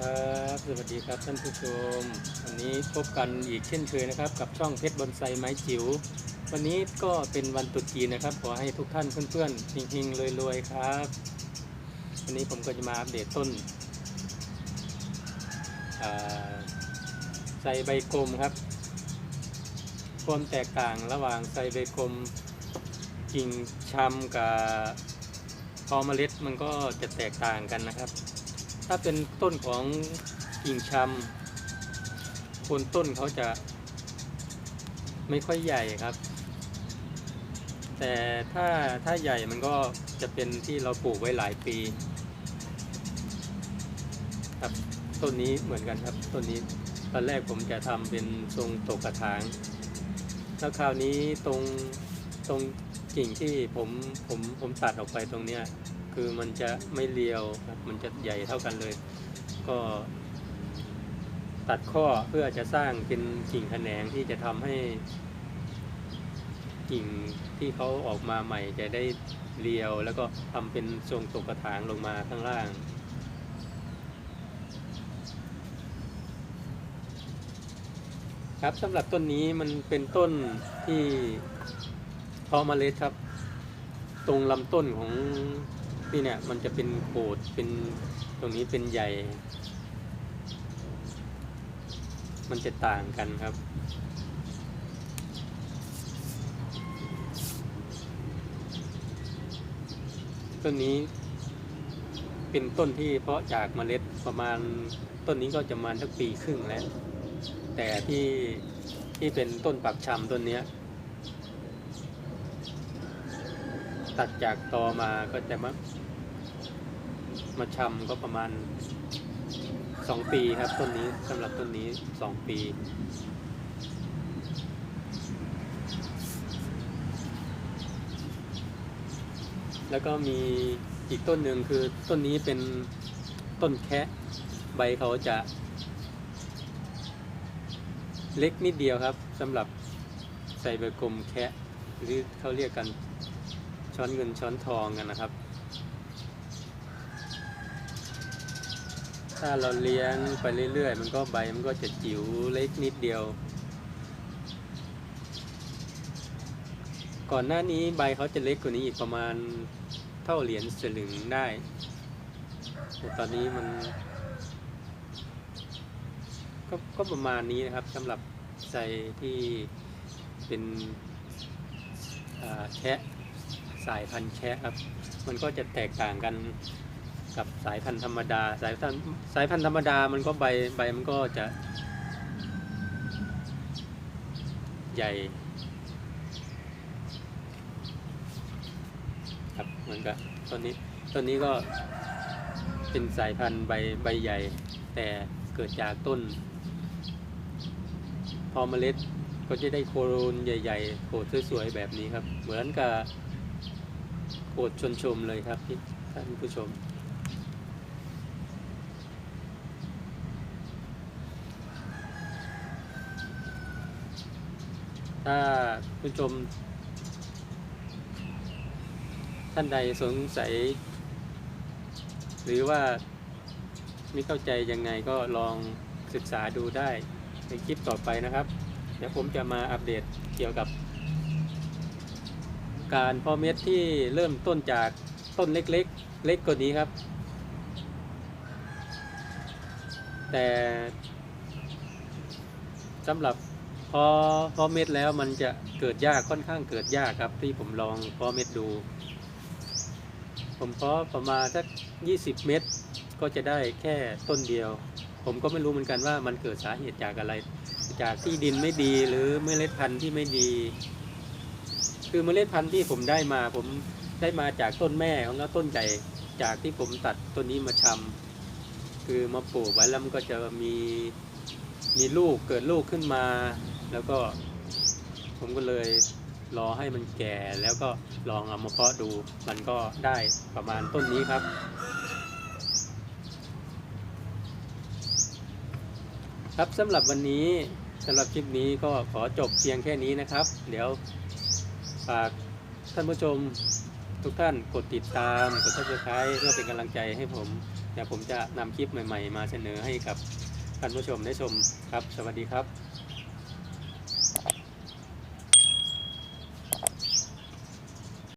ครับ สวัสดีครับท่านผู้ชม วันนี้พบกันอีกเช่นเคยนะครับ กับช่องเพชรบอนไซไม้จิ๋ว วันนี้ก็เป็นวันตรุษจีนนะครับ ขอให้ทุกท่านเพื่อนๆเฮงๆรวยๆครับ วันนี้ผมก็จะมาอัปเดตต้นอ่าไซใบกลมครับ ความแตกต่างระหว่างไซใบกลมกิ่งชำกับพอเมล็ดมันก็จะแตกต่างกันนะครับ ถ้าเป็นต้นของกิ่งชำโคนต้นเขาจะไม่ค่อยใหญ่ครับ แต่ถ้าถ้าใหญ่มันก็จะเป็นที่เราปลูกไว้หลายปี ครับต้นนี้เหมือนกันครับต้นนี้ตอนแรกผมจะทำเป็นทรงตกกระถาง แล้วคราวนี้ตรงตรงกิ่งที่ผมผมผมตัดออกไปตรงเนี้ย คือมันจะไม่เรียวครับมันจะใหญ่เท่ากันเลย ก็ ตัดข้อเพื่อจะสร้างเป็นกิ่งแขนงที่จะทำให้กิ่งที่เขาออกมาใหม่จะได้เรียวแล้วก็ทำเป็นทรงตกกระถางลงมาข้างล่างครับสำหรับต้นนี้มันเป็นต้นที่เพาะเมล็ดครับ ตรงลำต้นของ นี่เนี่ยมันจะเป็นโขดเป็นตรงนี้เป็นใหญ่ มันจะต่างกันครับ ต้นนี้เป็นต้นที่เพาะจากเมล็ดประมาณต้นนี้ก็จะมาณสักปีครึ่งแล้ว แต่ที่ที่เป็นต้นปักชำต้นเนี้ย ตัดจากตอมาก็จะมามาชำก็ประมาณสองปีครับต้นนี้สำหรับต้นนี้สองปีแล้วก็มีอีกต้นหนึ่งคือต้นนี้เป็นต้นแคะใบเขาจะ เล็กนิดเดียวครับสำหรับใส่ใบกลมแคะหรือเขาเรียกกัน ช้อนเงินช้อนทองกันนะครับ ถ้าเราเลี้ยงไปเรื่อยๆ มันก็ใบมันก็จะจิ๋วเล็กนิดเดียว ก่อนหน้านี้ใบเขาจะเล็กกว่านี้อีกประมาณเท่าเหรียญสลึงได้ แต่ตอนนี้มันก็ก็ประมาณนี้นะครับสำหรับใส่ที่เป็นแคะ สายพันธุ์แคะครับ มันก็จะแตกต่างกันกับสายพันธุ์ธรรมดา สายพันธุ์สายพันธุ์ธรรมดามันก็ใบใบมันก็จะ ใหญ่ครับเหมือนกับต้นนี้ต้นนี้ก็เป็นสายพันธุ์ใบใบใหญ่ แต่เกิดจากต้น พอเมล็ดก็จะได้โคนใหญ่ๆโขดสวยๆแบบนี้ครับ เหมือนกับ โขดชนชมเลยครับพี่ท่านผู้ชม ถ้าผู้ชม ท่านใดสงสัย หรือว่าไม่เข้าใจยังไงก็ลองศึกษาดูได้ในคลิปต่อไปนะครับ เดี๋ยวผมจะมาอัปเดตเกี่ยวกับ การเพาะเม็ดที่เริ่มต้นจากต้นเล็กๆเล็กกว่านี้ครับ แต่สำหรับพอพาะเม็ดแล้วมันจะเกิดยากค่อนข้างเกิดยากครับ ที่ผมลองพาะเม็ดดู ผมเพาะประมาณสัก 20 เม็ดก็จะได้แค่ต้นเดียว ผมก็ไม่รู้เหมือนกันว่ามันเกิดสาเหตุจากอะไร จากที่ดินไม่ดีหรือเมล็ดพันธุ์ที่ไม่ดี คือเมล็ดพันธุ์ที่ผมได้มา ผมได้มาจากต้นแม่ของแล้วต้นใหญ่จากที่ผมตัดต้นนี้มาชำคือมาปลูกไว้แล้วมันก็จะมีมีลูกเกิดลูกขึ้นมา แล้วก็ ผมก็เลยรอให้มันแก่แล้วก็ลองเอามาเพาะดู มันก็ได้ประมาณต้นนี้ครับครับสำหรับวันนี้สำหรับคลิปนี้ก็ขอจบเพียงแค่นี้นะครับ เดี๋ยว ฝากท่านผู้ชมทุกท่านกดติดตาม กด subscribe เพื่อเป็นกำลังใจให้ผมเดี๋ยวผมจะนำคลิปใหม่ ๆ มาเสนอให้กับท่านผู้ชมได้ชมครับ สวัสดีครับ